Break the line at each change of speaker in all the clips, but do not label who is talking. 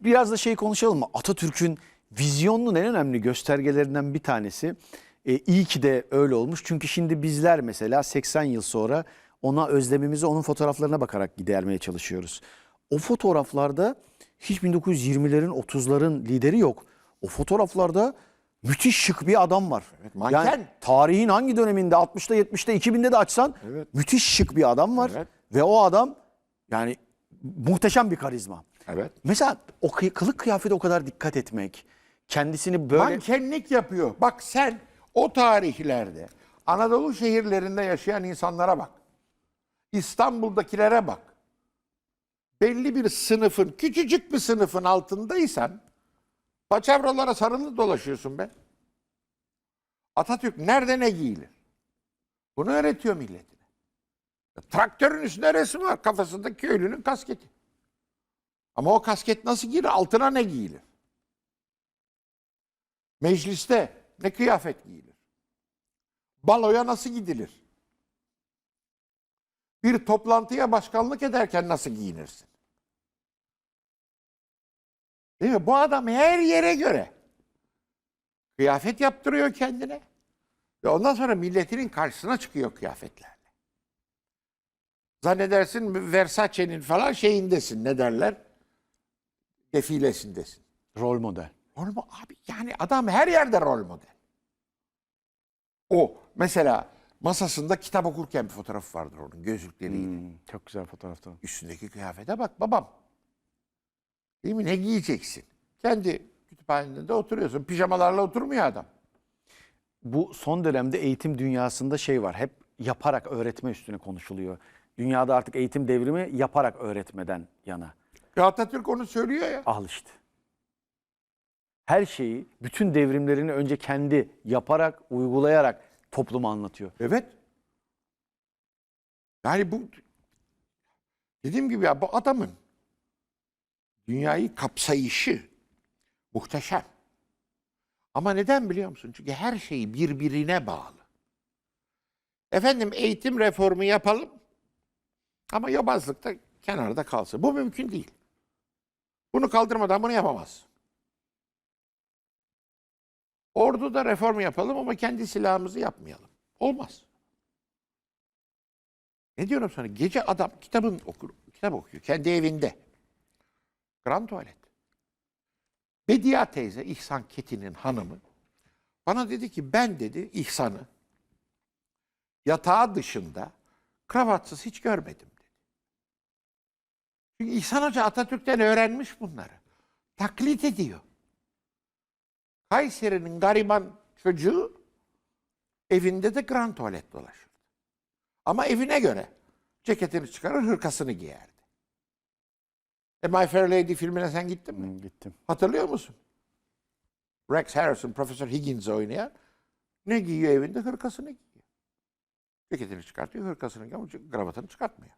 Biraz da şey konuşalım mı? Atatürk'ün vizyonunun en önemli göstergelerinden bir tanesi. E, iyi ki de öyle olmuş. Çünkü şimdi bizler mesela 80 yıl sonra ona özlemimizi onun fotoğraflarına bakarak gidermeye çalışıyoruz. O fotoğraflarda hiç 1920'lerin 30'ların lideri yok. O fotoğraflarda müthiş şık bir adam var.
manken.
Yani tarihin hangi döneminde 60'ta 70'te 2000'de de açsan
Evet.
müthiş şık bir adam var.
Evet.
Ve o adam yani muhteşem bir karizma.
Evet.
Mesela o kıy- kılık kıyafete o kadar dikkat etmek, kendisini böyle
Mankenlik yapıyor. Bak sen o tarihlerde Anadolu şehirlerinde yaşayan insanlara bak. İstanbul'dakilere bak. Belli bir sınıfın, küçücük bir sınıfın altındaysan paçavralara sarılı dolaşıyorsun be. Atatürk nerede ne giyilir? Bunu öğretiyor milletine. Traktörün üstünde resim var. Kafasında köylünün kasketi. Ama o kasket nasıl giyilir? Altına ne giyilir? Mecliste ne kıyafet giyilir? Baloya nasıl gidilir? Bir toplantıya başkanlık ederken nasıl giyinirsin? Değil mi? Bu adam her yere göre kıyafet yaptırıyor kendine. Ve ondan sonra milletinin karşısına çıkıyor kıyafetlerle. Zannedersin Versace'nin falan şeyindesin. Ne derler? Defilesindesin.
rol model.
Rol mo- abi yani adam her yerde rol model. O mesela masasında kitap okurken bir fotoğrafı vardır onun gözlükleriyle.
Hmm, çok güzel fotoğrafta.
Üstündeki kıyafete bak babam. Değil mi? Ne giyeceksin? Kendi kütüphanende oturuyorsun. Pijamalarla oturmuyor adam.
Bu son dönemde eğitim dünyasında şey var. Hep yaparak öğretme üstüne konuşuluyor. Dünyada artık eğitim devrimi yaparak öğretmeden yana.
Ya Atatürk onu söylüyor ya.
Al işte. Her şeyi, bütün devrimlerini önce kendi yaparak, uygulayarak topluma anlatıyor.
Evet. Yani bu dediğim gibi ya bu adamın dünyayı kapsayışı muhteşem. Ama neden biliyor musun? Çünkü her şey birbirine bağlı. Efendim eğitim reformu yapalım ama yobazlık da kenarda kalsın. Bu mümkün değil. Bunu kaldırmadan bunu yapamaz. Orduda reform yapalım ama kendi silahımızı yapmayalım. Olmaz. Ne diyorum sana? Gece adam kitabın okur, kitap okuyor kendi evinde. Grand tuvalet. Bediye teyze İhsan Ketin'in hanımı bana dedi ki ben dedi İhsan'ı yatağı dışında kravatsız hiç görmedim. Çünkü İhsan Hoca Atatürk'ten öğrenmiş bunları. Taklit ediyor. Kayseri'nin gariban çocuğu evinde de grand tuvalet dolaşırdı. Ama evine göre ceketini çıkarır, hırkasını giyerdi. E My Fair Lady filmine sen gittin mi?
Hmm, Gittim.
Hatırlıyor musun? Rex Harrison, Profesör Higgins oynayan ne giyiyor evinde? Hırkasını giyiyor. Ceketini çıkartıyor, hırkasını giyiyor ama kravatını çıkartmıyor.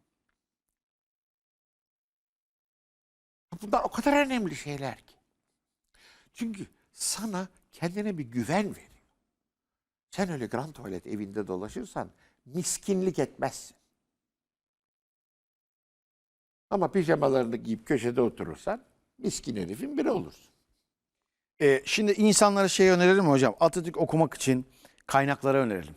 Bunlar o kadar önemli şeyler ki. Çünkü sana kendine bir güven veriyor. Sen öyle grand tuvalet evinde dolaşırsan miskinlik etmezsin. Ama pijamalarını giyip köşede oturursan miskin herifin biri olursun.
Ee, şimdi insanlara şey önerelim mi hocam? Atatürk okumak için kaynaklara önerelim.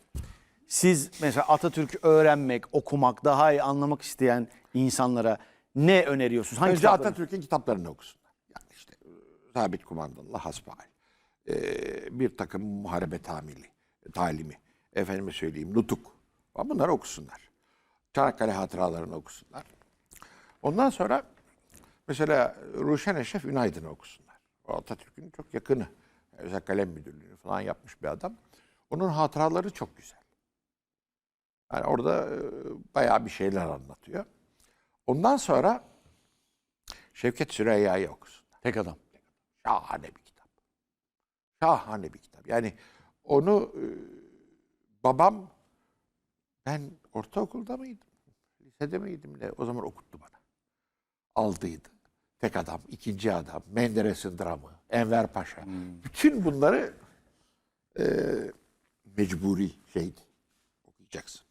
Siz mesela Atatürk öğrenmek, okumak, daha iyi anlamak isteyen insanlara ne öneriyorsunuz? Hangi
Önce? Atatürk'ün kitaplarını okusunlar. Yani işte e, Sabit Kumandanlı, Hasbihal, e, bir takım muharebe tamili, talimi, efendime söyleyeyim Nutuk. Bunları okusunlar. Çanakkale hatıralarını okusunlar. Ondan sonra mesela Ruşen Eşref Ünaydın'ı okusunlar. O Atatürk'ün çok yakını. Özel kalem müdürlüğünü falan yapmış bir adam. Onun hatıraları çok güzel. Yani orada e, bayağı bir şeyler anlatıyor. Ondan sonra Şevket Süreyya'yı okusunlar.
Tek adam.
Şahane bir kitap. Şahane bir kitap. Yani onu e, babam ben ortaokulda mıydım? Lisede miydim ne? O zaman okuttu bana. Aldıydı. Tek adam, ikinci adam, Menderes'in dramı, Enver Paşa. Bütün bunları e, mecburi şeydi. Okuyacaksın.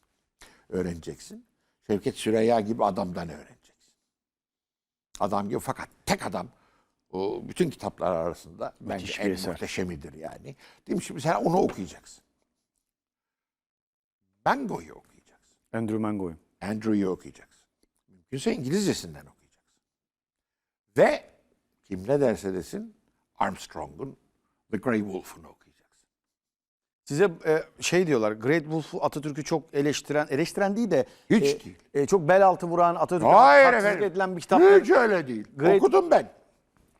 Öğreneceksin. Şevket Süreyya gibi adamdan öğreneceksin. Adam gibi fakat tek adam o bütün kitaplar arasında bence
Müthiş
en
eser.
muhteşemidir yani. Değil mi? Şimdi sen onu okuyacaksın. Mango'yu okuyacaksın.
Andrew Mango'yu.
Andrew'yu okuyacaksın. Mümkünse İngilizcesinden okuyacaksın. Ve kim ne derse desin Armstrong'un The Grey Wolf'unu okuyacaksın.
Size e, şey diyorlar. Great Wolf Atatürk'ü çok eleştiren, eleştiren değil de
Hiç
e,
değil.
e, çok bel altı vuran Atatürk'e haksızlık edilen bir kitap.
Hiç öyle değil.
Great-
Okudum ben.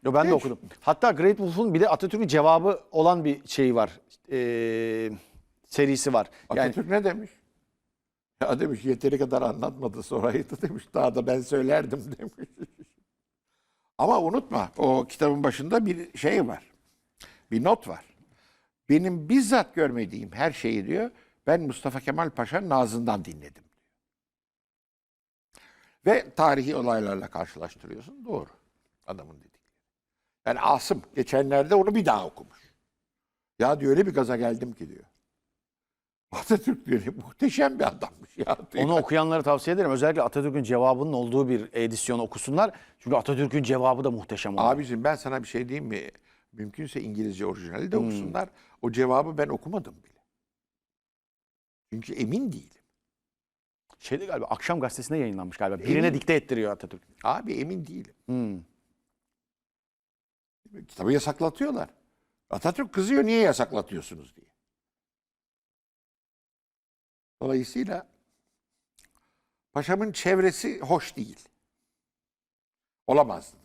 Yo, ben de
Hiç.
okudum. Hatta Great Wolf'un bir de Atatürk'ün cevabı olan bir şey var. E, serisi var. Yani
Atatürk ne demiş? Ya demiş yeteri kadar anlatmadı soraydı demiş. Daha da ben söylerdim demiş. Ama unutma o kitabın başında bir şey var. Bir not var. Benim bizzat görmediğim her şeyi diyor ben Mustafa Kemal Paşa'nın ağzından dinledim. diyor. Ve tarihi olaylarla karşılaştırıyorsun. Doğru. Adamın dediği. Yani Asım geçenlerde onu bir daha okumuş. Ya diyor öyle bir gaza geldim ki diyor. Atatürk diyor muhteşem bir adammış ya. diyor.
onu okuyanlara tavsiye ederim. Özellikle Atatürk'ün cevabının olduğu bir edisyon okusunlar. Çünkü Atatürk'ün cevabı da muhteşem. oldu.
Abicim ben sana bir şey diyeyim mi? Mümkünse İngilizce orijinali de okusunlar. O cevabı ben okumadım bile. Çünkü emin değilim.
Şeyde galiba akşam gazetesinde yayınlanmış galiba.
Emin-
Birine dikte ettiriyor Atatürk.
Abi emin değilim.
Hmm.
Kitabı yasaklatıyorlar. Atatürk kızıyor niye yasaklatıyorsunuz diye. Dolayısıyla paşamın çevresi hoş değil. Olamazdı.